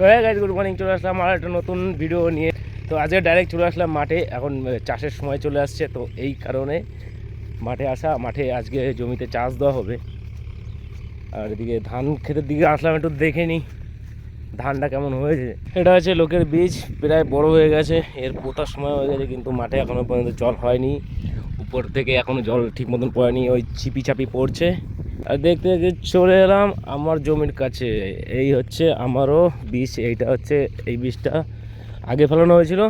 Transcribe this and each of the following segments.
হয়ে গেছে good morning চলে আসলাম আর একটা নতুন ভিডিও নিয়ে। তো আজকে ডাইরেক্ট চলে আসলাম মাঠে, এখন চাষের সময় চলে আসছে, তো এই কারণে মাঠে আসা, মাঠে আজকে জমিতে চাষ দেওয়া হবে। আর এদিকে ধান ক্ষেতের দিকে আসলাম, একটু দেখে নিই ধানটা কেমন হয়েছে। এটা হচ্ছে লোকের বীজ, প্রায় বড় হয়ে গেছে, এর পোতার সময় হয়ে গেছে, কিন্তু মাঠে এখনও পর্যন্ত জল হয়নি। উপর থেকে এখনও জল ঠিক মতন পড়েনি, ওই চিপি চাপি পড়ছে। আর দেখতে দেখতে চলে এলাম আমার জমির কাছে। এই হচ্ছে আমারও বীজ এইটা হচ্ছে এই বীজটা আগে ফেলানো হয়েছিল,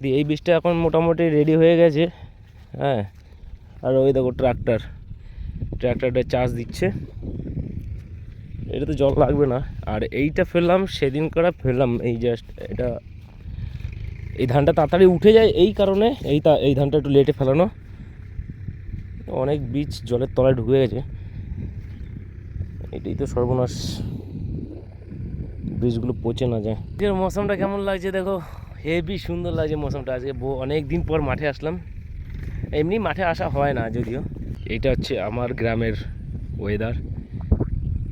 দিয়ে এই বীজটা এখন মোটামুটি রেডি হয়ে গেছে। হ্যাঁ আর ওই দেখো ট্রাক্টর ট্রাক্টরটা চাষ দিচ্ছে। এটা তো জল লাগবে না। আর এইটা ফেললাম সেদিন করা ফেললাম, এই জাস্ট এটা। এই ধানটা তাড়াতাড়ি উঠে যায় এই কারণে এই এই ধানটা একটু লেটে ফেলানো। অনেক বীজ জলের তলায় ঢুকে গেছে। এটাই তো সর্বনাশ। বীজগুলো পচে না যায়। এর মৌসুমটা কেমন লাগছে দেখো? হেভি সুন্দর লাগছে মৌসুমটা। আজকে অনেক দিন পর মাঠে আসলাম। এমনি মাঠে আসা হয় না যদিও। এটা হচ্ছে আমার গ্রামের ওয়েদার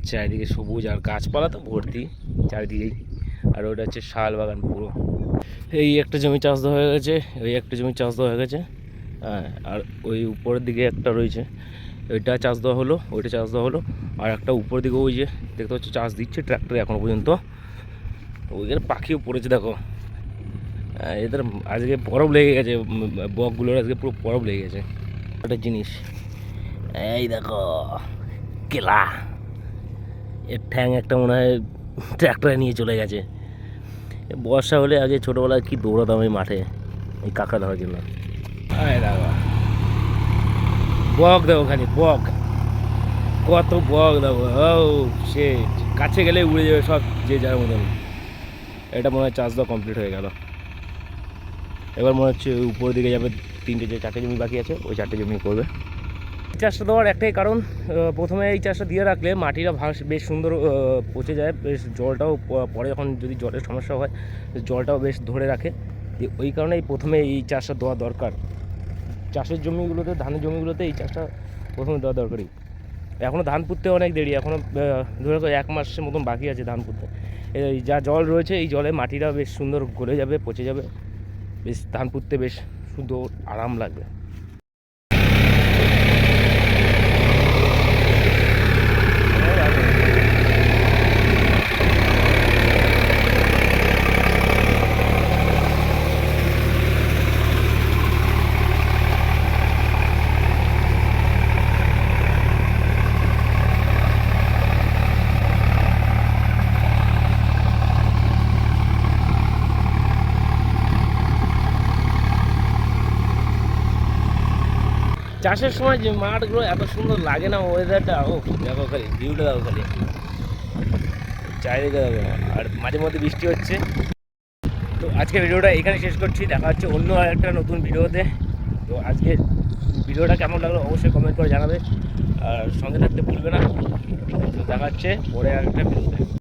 চারিদিকে সবুজ আর গাছপালা তো ভর্তি চারিদিকেই। আর ওটা হচ্ছে শাল বাগান পুরো। এই একটা জমি চাষ দেওয়া হয়ে গেছে, ওই একটা জমি চাষ দেওয়া হয়ে গেছে। হ্যাঁ আর ওই উপরের দিকে একটা রয়েছে। ওইটা চাষ দেওয়া হলো, ওইটা চাষ দেওয়া হলো। আর একটা উপর দিকে ওই যে দেখতে পাচ্ছ, চাষ দিচ্ছে ট্র্যাক্টরে এখনও পর্যন্ত। ওইখানে পাখিও পড়েছে, দেখো। এদের আজকে বরফ লেগে গেছে বকগুলোর আজকে পুরো বরফ লেগে গেছে। একটা জিনিস। এই দেখো, কেলা। এর ঠ্যাং একটা মনে হয় ট্র্যাক্টরে নিয়ে চলে গেছে। বর্ষা হলে আগে ছোটোবেলায় কি দৌড়াতাম এই মাঠে, এই কাকা ধরার জন্য। দাদা বক দেবো খালি বক। কত বক দেবো ও সে কাছে গেলে উড়ে যাবে সব যে যার মতন। এটা মনে হয় চাষ দেওয়া কমপ্লিট হয়ে গেল। এবার মনে হচ্ছে ওই উপরের দিকে যাবে তিনটে যে চারটে জমি বাকি আছে, ওই চারটে জমি করবে। এই চাষটা দেওয়ার একটাই কারণ প্রথমে এই চাষটা দিয়ে রাখলে মাটিটা ভাস বেশ সুন্দর পচে যায়, বেশ জলটাও পরে যখন যদি জলের সমস্যা হয় জলটাও বেশ ধরে রাখে। ওই কারণেই প্রথমে এই চাষটা দেওয়া দরকার। চাষের জমিগুলোতে, ধানের জমিগুলোতে এই চাষটা প্রথমে দেওয়া দরকারি এখনও ধান পুঁততে অনেক দেরি এখনও ধরে এক মাসের মতন বাকি আছে ধান পুঁততে। এই যা জল রয়েছে, এই জলে মাটিটা বেশ সুন্দর গলে যাবে, পচে যাবে। বেশ, ধান পুঁততে বেশ সুন্দর আরাম লাগবে। চাষের সময় যে মাঠগুলো এত সুন্দর লাগে না ওয়েদারটা ও, দেখো খালি ভিউটা দেখো খালি। চারিদিকে দেখো, আর মাঝে মধ্যে বৃষ্টি হচ্ছে। তো আজকে ভিডিওটা এখানে শেষ করছি, দেখা হচ্ছে অন্য একটা নতুন ভিডিওতে। তো আজকে ভিডিওটা কেমন লাগল অবশ্যই কমেন্ট করে জানাবে, আর সঙ্গে থাকতে ভুলবে না। তো দেখা হচ্ছে পরে একটা ভিডিওতে।